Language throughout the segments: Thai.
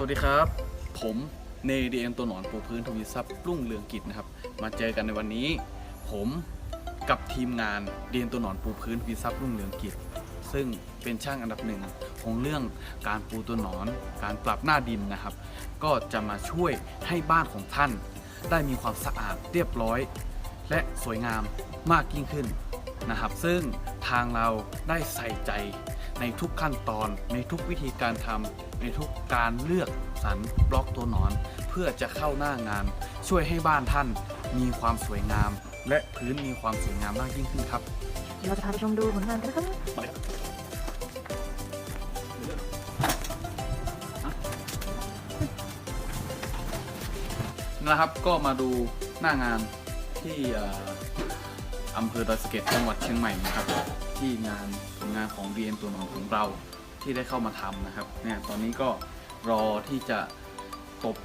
สวัสดีครับ ผมเนดีเอ็นตัวหนอนปูพื้นทวีทรัพย์รุ่งเรืองกิจนะครับ มาเจอกันในวันนี้ ผมกับทีมงานเดียนตัวหนอนปูพื้นทวีทรัพย์รุ่งเรืองกิจ ซึ่งเป็นช่างอันดับหนึ่งของเรื่องการปูตัวหนอน การปรับหน้าดินนะครับ ก็จะมาช่วยให้บ้านของท่าน ได้มีความสะอาดเรียบร้อย และสวยงามมากยิ่งขึ้นนะครับ ซึ่งทางเราได้ใส่ใจ ในทุกขั้นตอนในทุกวิธีการทำในทุกการเลือกสรรบล็อกตัวหนอน เพื่อจะเข้าหน้างาน ช่วยให้บ้านท่านมีความสวยงาม และพื้นมีความสวยงามมากยิ่งขึ้นครับเดี๋ยวเราจะพาไปชมดูผลงานกันนะครับนะครับก็มาดูหน้างานที่เอ่ออำเภอดอยสะเก็ดจังหวัดเชียงใหม่นะครับ ที่งานผล งานของ DN ตัวหนอนของเราที่ได้เข้ามาทำนะครับเนี่ยตอนนี้ก็รอที่จะตบ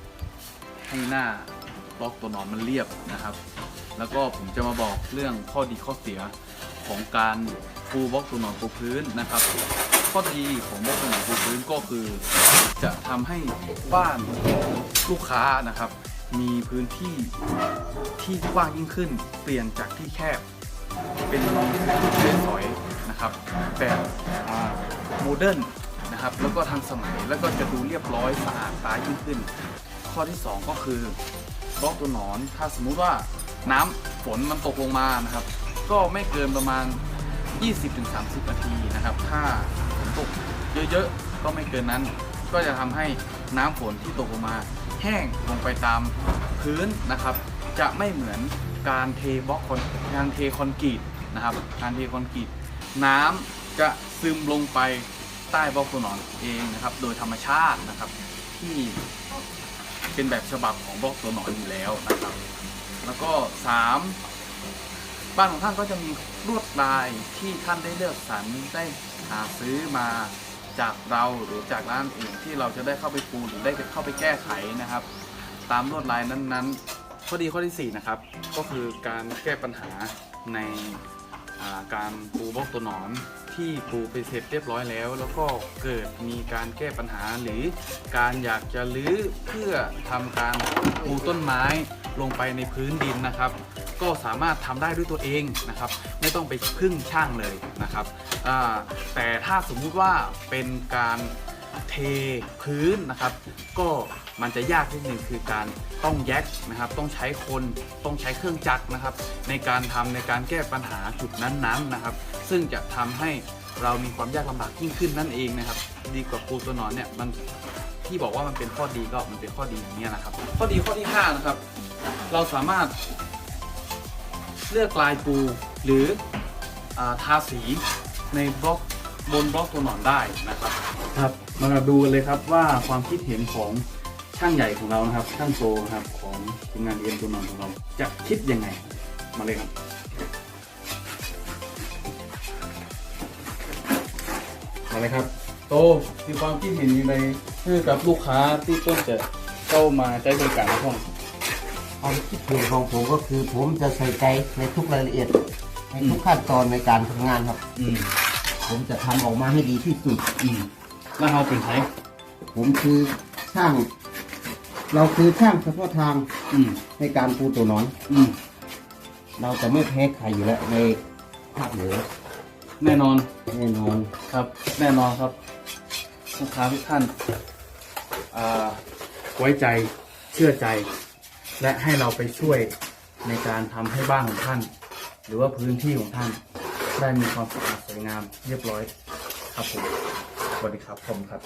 ให้หน้าบล็อกตัวหนอนมันเรียบนะครับ แล้วก็ผมจะมาบอกเรื่องข้อดีข้อเสียของการปูบล็อกตัวหนอนปูพื้นนะครับ ข้อดีของบล็อกตัวหนอนปูพื้นก็คือ จะทำให้บ้านลูกค้านะครับ มีพื้นที่ที่กว้างยิ่งขึ้น เปลี่ยนจากที่แคบ เป็นที่สอยนะครับแบบโมเดิร์นนะครับแล้วก็ทันสมัยแล้วก็จะดูเรียบร้อยสะอาดตายิ่งขึ้น ข้อที่ 2 ก็คือล็อกตัวหนอน ถ้าสมมุติว่าน้ำฝนมันตกลงมานะครับ ก็ไม่เกินประมาณ 20-30 นาทีนะครับ ถ้าฝนตกเยอะๆ ก็ไม่เกินนั้น ก็จะทำให้น้ำฝนที่ตกลงมา แห้งลงไปตามพื้นนะครับ จะไม่เหมือน การเทบล็อกคอนการเทคอนกรีตนะครับการเทคอนกรีตน้ำจะซึมลงไปใต้บล็อกตัวหนอนเองนะครับ โดยธรรมชาตินะครับที่เป็นแบบฉบับของบล็อกตัวหนอนอยู่แล้วนะครับ แล้วก็ 3 บ้านของท่านก็จะมีลวดลายที่ท่านได้เลือกสรรได้หาซื้อมาจากเราหรือจากร้านอื่นที่เราจะได้เข้าไปปูหรือได้เข้าไปแก้ไขนะครับ ตามลวดลายนั้นๆ ข้อดีข้อที่ 4 นะครับ ก็คือการแก้ปัญหาในาการปูบล็อกตัวหนอนที่ปูไปเสร็จเรียบร้อยแล้ว แล้วก็เกิดมีการแก้ปัญหาหรือการอยากจะรื้อเพื่อทำการปูต้นไม้ลงไปในพื้นดินนะครับ ก็สามารถทำได้ด้วยตัวเองนะครับ ไม่ต้องไปพึ่งช่างเลยนะครับแต่ถ้าสมมุติว่าเป็นการ เทพื้นนะครับ ก็มันจะยากนิดนึงคือการต้องแยกนะครับ ต้องใช้คนต้องใช้เครื่องจักรนะครับ ในการทำในการแก้ปัญหาจุดนั้นๆนะครับ ซึ่งจะทำให้เรามีความยากลำบากยิ่งขึ้นนั่นเองนะครับ ดีกว่าปูตัวนอนเนี่ยมันที่บอกว่ามันเป็นข้อดีก็มันเป็นข้อดีอย่างนี้นะครับ ข้อดีข้อที่ห้านะครับ เราสามารถเลือกลายปูหรืออาทาสีในบล็อก บนบล็อกตัวหนอนได้นะครับครับมาดูกันเลยครับว่าความคิดเห็นของช่างใหญ่ของเรานะครับช่างโตนะครับของทีมงานเรียนตัวหนอนของเราจะคิดยังไงมาเลยครับมาเลยครับ โตมีความคิดเห็นยังไงเพื่อกับลูกค้าที่ต้นจะเข้ามาใช้บริการในห้องความคิดเห็นของผมก็คือผมจะใส่ใจในทุกรายละเอียดในทุกขั้นตอนในการทำงานครับอืม ผมจะทำออกมาให้ดีที่สุดอืมแล้วเราเป็นไทยผมคือช่าง เราคือช่างเฉพาะทางอืมในการปูตัวหนอนอืมเราจะไม่แพ้ใครอยู่แล้วในภาคเหนือแน่นอนแน่นอนครับ แน่นอนครับลูกค้าทุกท่านอ่าไว้ใจเชื่อใจ และให้เราไปช่วยในการทำให้บ้านของท่าน หรือว่าพื้นที่ของท่าน ได้มีความสะอาดสวยงามเรียบร้อยครับผมสวัสดีครับผมครับ